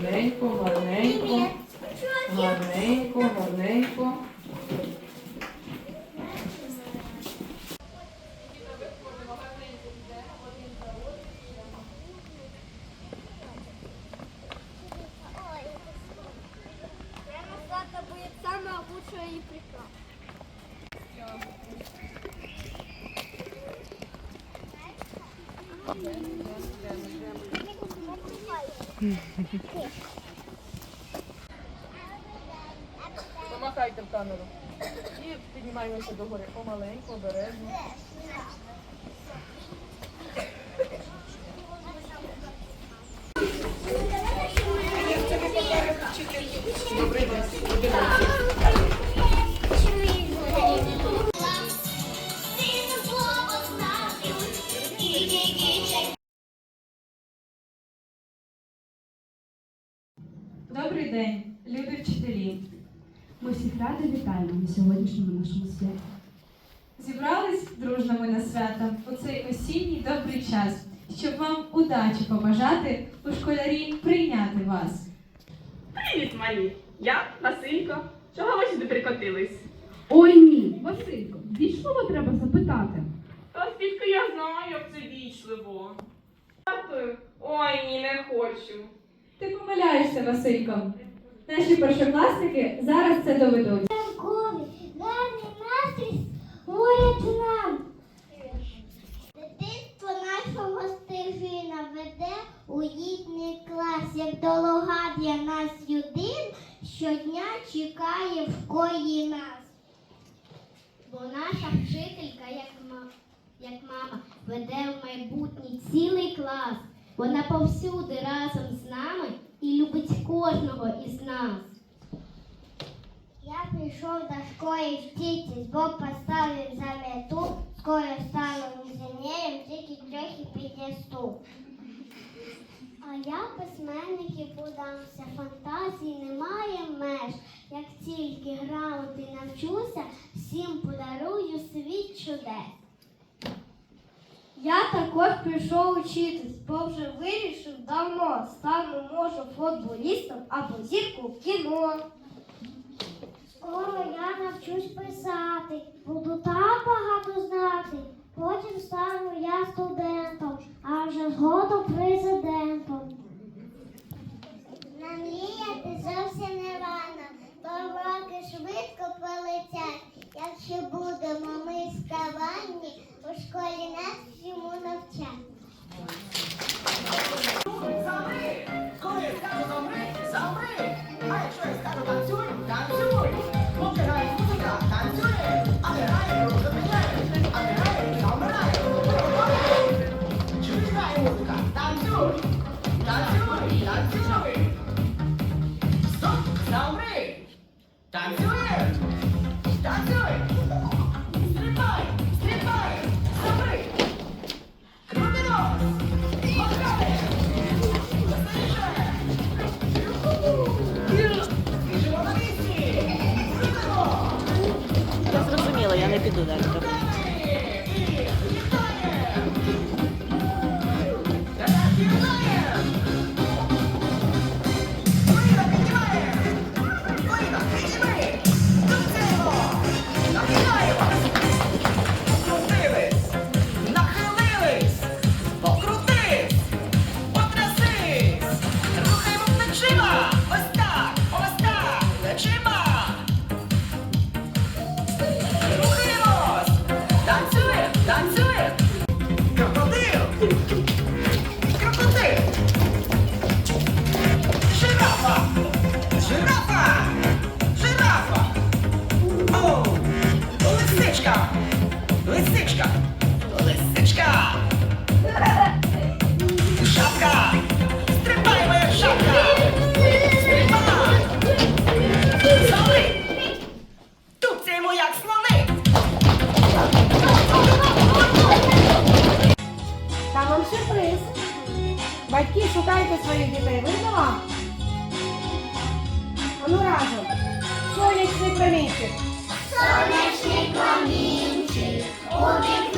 гарненько, гарненько, гарненько, гарненько. Прямо Злата Помахайте в камеру. І піднімаємося догори помаленьку, обережно. Добрий день. Добрий день, любі вчителі. Ми всіх ради вітаємо на сьогоднішньому нашому святі. Зібрались дружно ми на свято у цей осінній добрий час, щоб вам удачі побажати у школярі прийняти вас. Привіт, малі! Я Василько. Чого ви сюди прикотились? Ой ні, Василько, вічливо треба запитати. Та звідки я знаю, як це вічливо. Ой, ні, не хочу. Ти помиляєшся, Василько. Наші першокласники зараз це доведуть. Ранкові, гарний настрій говорять нам. Дитинство нашого стежина веде у їхній клас, як дорога нас юдин, щодня чекає в кої нас. Бо наша вчителька, як, ма, як мама, веде в майбутнє цілий клас. Вона повсюди разом з нами і любить кожного із нас. Я прийшов до школи вчитись, бо поставив за мету, скоро стану інженером, тільки трохи підросту. А я письменник і подамся, фантазії немає меж. Як тільки грамоти навчуся, всім подарую світ чудес. Я також прийшов учитись, бо вже вирішив давно. Стану можу футболістом або зірку в кіно. Скоро я навчусь писати, буду так багато знати. Потім стану я студентом, а вже згодом президентом. Намріяти зовсім не рано, то роки швидко полетять. Якщо будемо ми скаванні, у школі нас всьому навчать. Лисичка, лисичка. Шапка, стрибай, моя шапка. Стрибай. Замри. Тупцяємо, як слони. Там вам сюрприз. Батьки, шукайте своїх дітей. Видно вам? А ну разом. Сонячний промінчик. Сонячний промінчик, у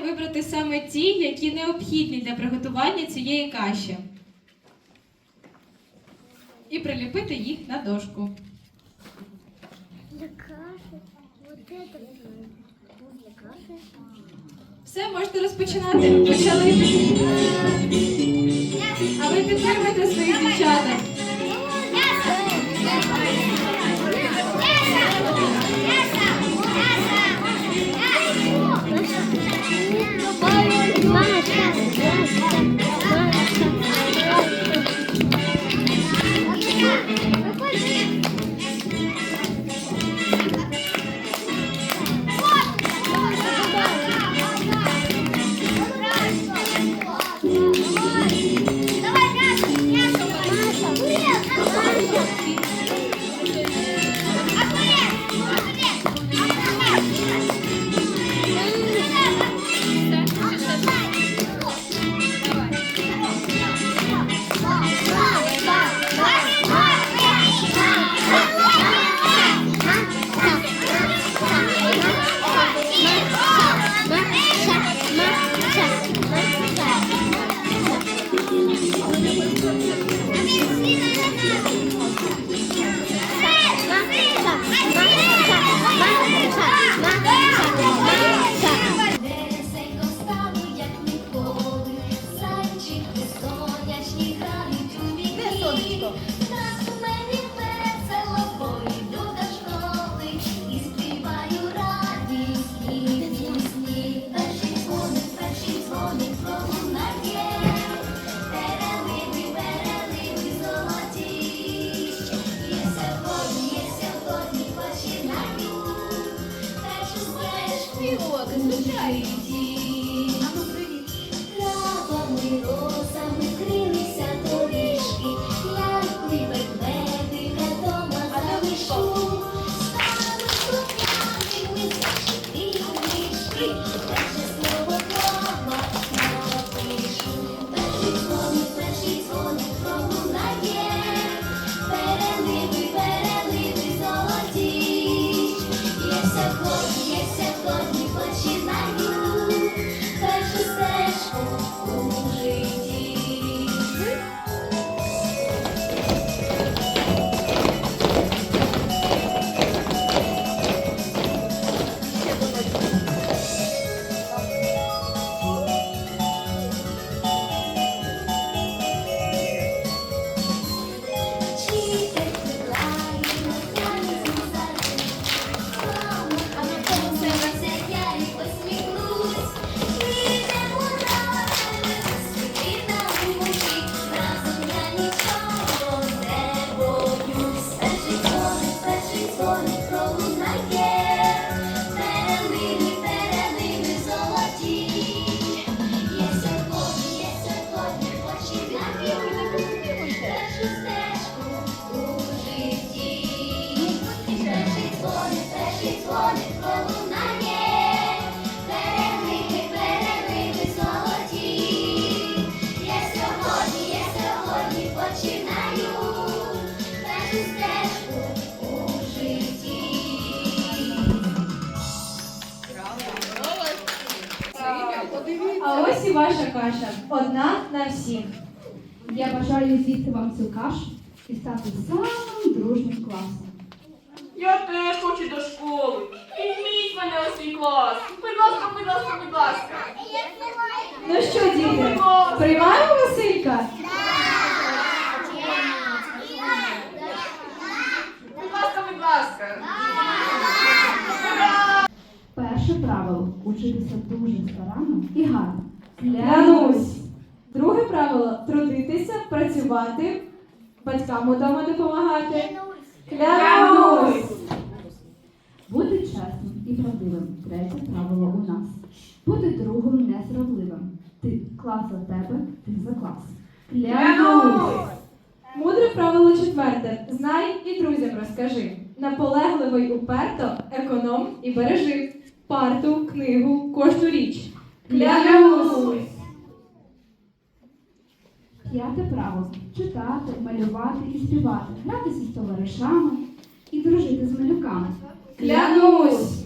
вибрати саме ті, які необхідні для приготування цієї каші. І приліпити їх на дошку. Для каші. Все, можете розпочинати. Почали. А ви підтримуйте своїх дівчаток. としてはいい。Ось і ваша каша. Одна на всіх. Я бажаю з'їсти вам цю кашу і стати самим дружнім класом. Я теж хочу до школи. Візьміть мене у свій клас. Будь ласка, будь ласка, будь ласка. Ну що, діти, приймаємо Василька? Будь ласка, будь ласка. Перше правило учитися дуже старанно і гарно. Клянусь. Друге правило трудитися, працювати, батькам удома допомагати. Клянусь. Бути чесним і правдивим. Третє правило у нас. Бути другом незрадливим. Ти клас за тебе, ти за клас. Клянусь. Мудре правило четверте. Знай і друзям розкажи. Наполегливо й уперто, економ і бережи. Парту, книгу, кожну річ. Клянусь. П'яте правило читати, малювати і співати, гратися з товаришами і дружити з малюками. Клянусь.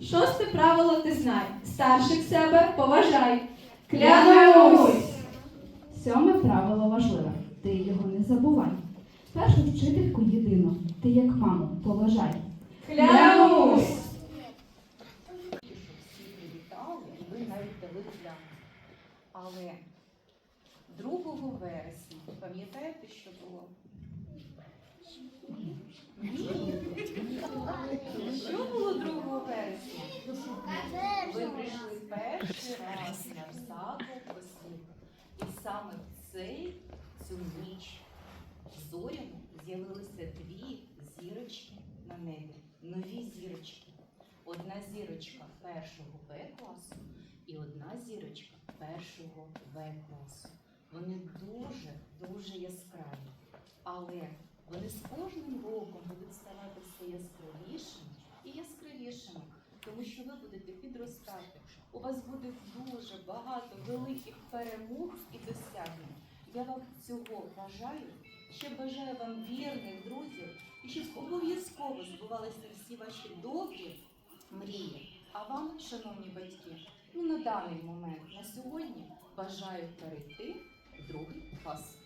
Шосте правило ти знай. Старших себе поважай. Клянусь. Сьоме правило важливе. Ти його не забувай. Першу вчительку єдину. Ти як маму поважай. Клянусь. Але 2 вересня, пам'ятаєте, що було? Що було 2 вересня? Ви прийшли перший раз на саду осінь. І саме в цей цю ніч зоряну з'явилися дві зірочки на небі. Нові зірочки. Одна зірочка першого Б класу і одна зірочка першого В класу. Вони дуже дуже яскраві, але вони з кожним роком будуть ставати все яскравішими і яскравішими, тому що ви будете підростати. У вас буде дуже багато великих перемог і досягнень. Я вам цього бажаю. Ще бажаю вам вірних друзів і щоб обов'язково збувалися всі ваші добрі мрії. А вам, шановні батьки, ну на даний момент, на сьогодні бажаю перейти в другий клас.